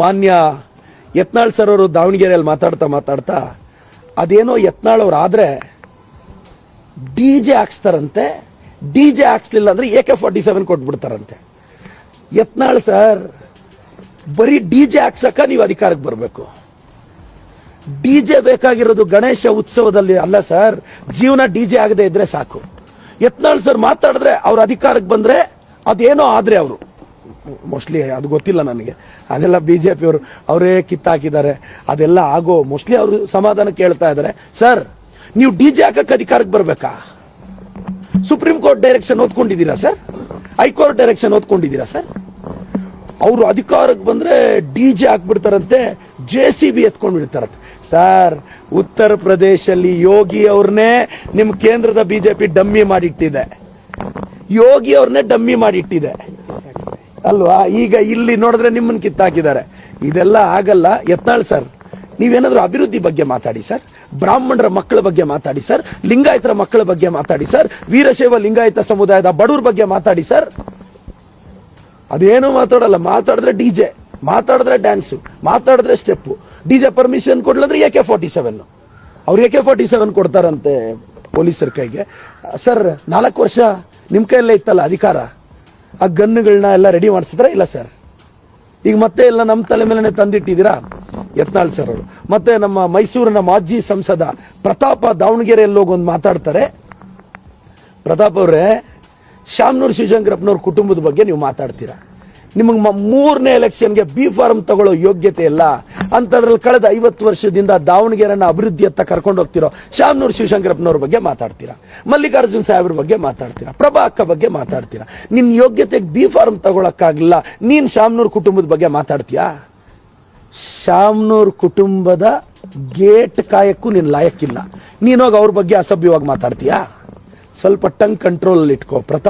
ಮಾನ್ಯ ಯತ್ನಾಳ್ ಸರ್ ಅವರು ದಾವಣಗೆರೆಯಲ್ಲಿ ಮಾತಾಡ್ತಾ ಮಾತಾಡ್ತಾ, ಅದೇನೋ ಯತ್ನಾಳ್ ಅವ್ರು ಆದ್ರೆ ಡಿ ಜೆ ಹಾಕ್ಸ್ತಾರಂತೆ, ಡಿ ಜೆ ಹಾಕ್ಸ್ಲಿಲ್ಲ ಅಂದ್ರೆ ಎ ಕೆ ಫಾರ್ಟಿ ಸೆವೆನ್ ಕೊಟ್ಬಿಡ್ತಾರಂತೆ. ಯತ್ನಾಳ್ ಸರ್, ಬರೀ ಡಿ ಜೆ ಹಾಕ್ಸಕ್ಕ ನೀವು ಅಧಿಕಾರಕ್ಕೆ ಬರಬೇಕು. ಡಿ ಜೆ ಬೇಕಾಗಿರೋದು ಗಣೇಶ ಉತ್ಸವದಲ್ಲಿ ಅಲ್ಲ ಸರ್, ಜೀವನ ಡಿ ಜೆ ಆಗದೆ ಇದ್ರೆ ಸಾಕು. ಯತ್ನಾಳ್ ಸರ್ ಮಾತಾಡಿದ್ರೆ ಅವ್ರ ಅಧಿಕಾರಕ್ಕೆ ಬಂದ್ರೆ ಅದೇನೋ ಆದ್ರೆ ಅವರು. ಮೋಸ್ಟ್ಲಿ ಅದು ಗೊತ್ತಿಲ್ಲ ನನಗೆ. ಅದೆಲ್ಲ ಬಿ ಜೆ ಪಿಯವರು ಅವರೇ ಕಿತ್ತಾಕಿದ್ದಾರೆ. ಅದೆಲ್ಲ ಆಗೋ ಮೋಸ್ಟ್ಲಿ ಅವರು ಸಮಾಧಾನ ಕೇಳ್ತಾ ಇದ್ದಾರೆ. ಸರ್ ನೀವು ಡಿ ಜೆ ಹಾಕಕ್ಕೆ ಅಧಿಕಾರಕ್ಕೆ ಬರಬೇಕಾ? ಸುಪ್ರೀಂ ಕೋರ್ಟ್ ಡೈರೆಕ್ಷನ್ ಓದ್ಕೊಂಡಿದ್ದೀರಾ ಸರ್ ಹೈಕೋರ್ಟ್ ಡೈರೆಕ್ಷನ್ ಓದ್ಕೊಂಡಿದ್ದೀರಾ ಸರ್ ಅವರು ಅಧಿಕಾರಕ್ಕೆ ಬಂದರೆ ಡಿ ಜೆ ಹಾಕ್ಬಿಡ್ತಾರಂತೆ ಜೆ ಸಿ ಬಿ ಎತ್ಕೊಂಡು ಬಿಡ್ತಾರಂತೆ ಸರ್ ಉತ್ತರ ಪ್ರದೇಶಲ್ಲಿ ಯೋಗಿ ಅವ್ರನ್ನೇ ನಿಮ್ಮ ಕೇಂದ್ರದ ಬಿ ಜೆ ಪಿ ಡಮ್ಮಿ ಮಾಡಿಟ್ಟಿದೆ. ಯೋಗಿ ಅವ್ರನ್ನೇ ಡಮ್ಮಿ ಮಾಡಿಟ್ಟಿದೆ. ಅಲ್ವಾ? ಈಗ ಇಲ್ಲಿ ನೋಡಿದ್ರೆ ನಿಮ್ಮನ್ನ ಕಿತ್ತಾಕಿದ್ದಾರೆ. ಇದೆಲ್ಲ ಆಗಲ್ಲ. ಯತ್ನಾಳ್ ಸರ್, ನೀವೇನಾದ್ರೂ ಅಭಿವೃದ್ಧಿ ಬಗ್ಗೆ ಮಾತಾಡಿ ಸರ್, ಬ್ರಾಹ್ಮಣರ ಮಕ್ಕಳ ಬಗ್ಗೆ ಮಾತಾಡಿ ಸರ್, ಲಿಂಗಾಯತರ ಮಕ್ಕಳ ಬಗ್ಗೆ ಮಾತಾಡಿ ಸರ್, ವೀರಶೈವ ಲಿಂಗಾಯತ ಸಮುದಾಯದ ಬಡವ್ರ ಬಗ್ಗೆ ಮಾತಾಡಿ ಸರ್. ಅದೇನು ಮಾತಾಡಲ್ಲ. ಮಾತಾಡಿದ್ರೆ ಡಿ ಜೆ, ಮಾತಾಡಿದ್ರೆ ಡ್ಯಾನ್ಸು, ಮಾತಾಡಿದ್ರೆ ಸ್ಟೆಪ್ಪು. ಡಿ ಜೆ ಪರ್ಮಿಷನ್ ಕೊಡ್ಲಂದ್ರೆ ಎ ಕೆ ಫಾರ್ಟಿ ಸೆವೆನ್. ಅವ್ರು ಎ ಕೆ ಫಾರ್ಟಿ ಸೆವೆನ್ ಕೊಡ್ತಾರಂತೆ ಪೊಲೀಸರ ಕೈಗೆ. ಸರ್, ನಾಲ್ಕು ವರ್ಷ ನಿಮ್ಮ ಕೈಯಲ್ಲೇ ಇತ್ತಲ್ಲ ಅಧಿಕಾರ? ಆ ಗನ್ನುಗಳನ್ನ ಎಲ್ಲ ರೆಡಿ ಮಾಡಿಸಿದ್ರ? ಇಲ್ಲ ಸರ್ ಈಗ ಮತ್ತೆ ಎಲ್ಲ ನಮ್ಮ ತಲೆ ಮೇಲೆ ತಂದಿಟ್ಟಿದ್ದೀರಾ? ಯತ್ನಾಳ್ ಸರ್ ಅವರು. ಮತ್ತೆ ನಮ್ಮ ಮೈಸೂರಿನ ಮಾಜಿ ಸಂಸದ ಪ್ರತಾಪ ದಾವಣಗೆರೆಯಲ್ಲಿ ಹೋಗಿ ಒಂದು ಮಾತಾಡ್ತಾರೆ. ಪ್ರತಾಪ್ ಅವರೇ, ಶಾಮ್ನೂರ್ ಶಿವಶಂಕರಪ್ಪನವ್ರ ಕುಟುಂಬದ ಬಗ್ಗೆ ನೀವು ಮಾತಾಡ್ತೀರಾ? ನಿಮಗೆ ಮೂರನೇ ಎಲೆಕ್ಷನ್ಗೆ ಬಿ ಫಾರ್ಮ್ ತಗೊಳ್ಳೋ ಯೋಗ್ಯತೆ ಇಲ್ಲ. ಅಂತದ್ರಲ್ಲಿ ಕಳೆದ ಐವತ್ತು ವರ್ಷದಿಂದ ದಾವಣಗೆರೆನ ಅಭಿವೃದ್ಧಿಯತ್ತ ಕರ್ಕೊಂಡು ಹೋಗ್ತಿರೋ ಶಾಮನೂರು ಶಿವಶಂಕರಪ್ಪನವ್ರ ಬಗ್ಗೆ ಮಾತಾಡ್ತೀರಾ? ಮಲ್ಲಿಕಾರ್ಜುನ್ ಸಾಹೇಬ್ರ ಬಗ್ಗೆ ಮಾತಾಡ್ತೀರಾ? ಪ್ರಭಾ ಅಕ್ಕ ಬಗ್ಗೆ ಮಾತಾಡ್ತೀರಾ? ನಿನ್ನ ಯೋಗ್ಯತೆಗೆ ಬಿ ಫಾರ್ಮ್ ತಗೊಳಕ್ಕಾಗಲಿಲ್ಲ. ನೀನು ಶಾಮನೂರು ಕುಟುಂಬದ ಬಗ್ಗೆ ಮಾತಾಡ್ತೀಯಾ? ಶಾಮನೂರು ಕುಟುಂಬದ ಗೇಟ್ ಕಾಯಕ್ಕೂ ನಿನ್ನ ಲಾಯಕ್ಕಿಲ್ಲ. ನೀನೋಗಿ ಅವ್ರ ಬಗ್ಗೆ ಅಸಭ್ಯವಾಗಿ ಮಾತಾಡ್ತೀಯಾ? ಸ್ವಲ್ಪ ಟಂಗ್ ಕಂಟ್ರೋಲ್ ಇಟ್ಕೋ, ಪ್ರತಾಪ್.